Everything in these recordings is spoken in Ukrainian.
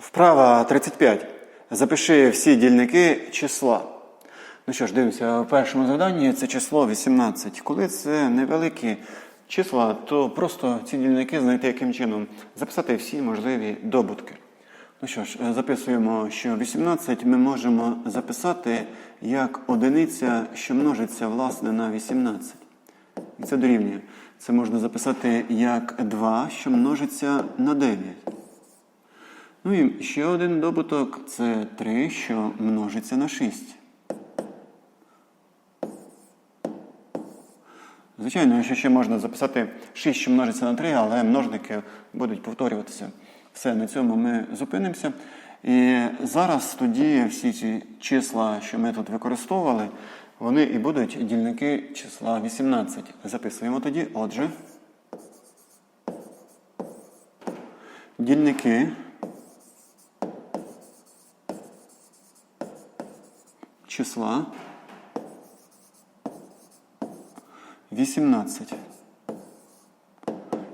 Вправа 35. Запиши всі дільники числа. Ну що ж, дивимося, в першому завданні це число 18. Коли це невеликі числа, то просто ці дільники знайти яким чином записати всі можливі добутки. Ну що ж, записуємо, що 18 ми можемо записати як одиниця, що множиться власне на 18. І це дорівнює. Це можна записати як 2, що множиться на 9. Ну і ще один добуток це 3, що множиться на 6. Звичайно, що ще можна записати 6, що множиться на 3, але множники будуть повторюватися. Все, на цьому ми зупинимося. І зараз тоді всі ці числа, що ми тут використовували, вони і будуть дільники числа 18. Записуємо тоді, отже. Дільники числа 18.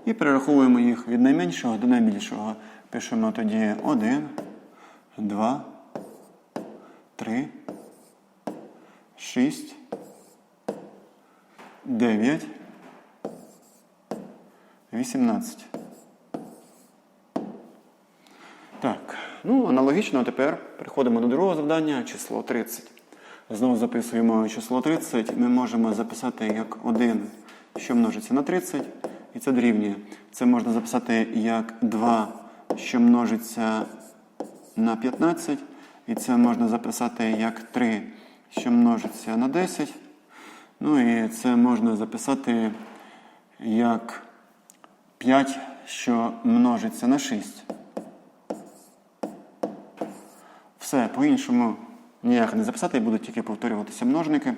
І перераховуємо їх від найменшого до найбільшого. Пишемо тоді 1, 2, 3, 6, 9, 18. Так, ну аналогічно тепер переходимо до другого завдання, число 30. Знову записуємо число 30. Ми можемо записати як 1, що множиться на 30, і це дорівнює. Це можна записати як 2, що множиться на 15, і це можна записати як 3, що множиться на 10. Ну і це можна записати як 5, що множиться на 6. Все, по-іншому ніяк не записати, і будуть тільки повторюватися множники,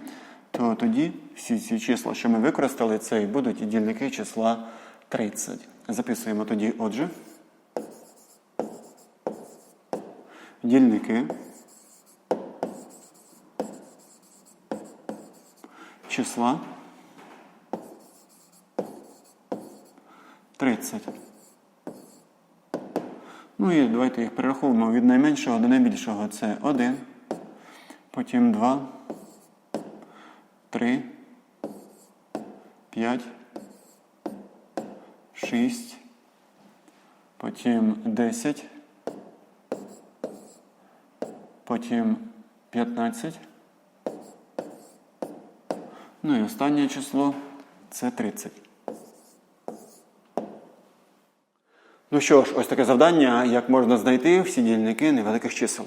то тоді всі ці числа, що ми використали, це і будуть і дільники числа 30. Записуємо тоді, отже. Дільники числа 30. Ну і давайте їх перераховуємо від найменшого до найбільшого. Це 1, потім 2, 3, 5, 6, потім 10, потім 15. Ну і останнє число це 30. Ну що ж, ось таке завдання, як можна знайти всі дільники невеликих чисел.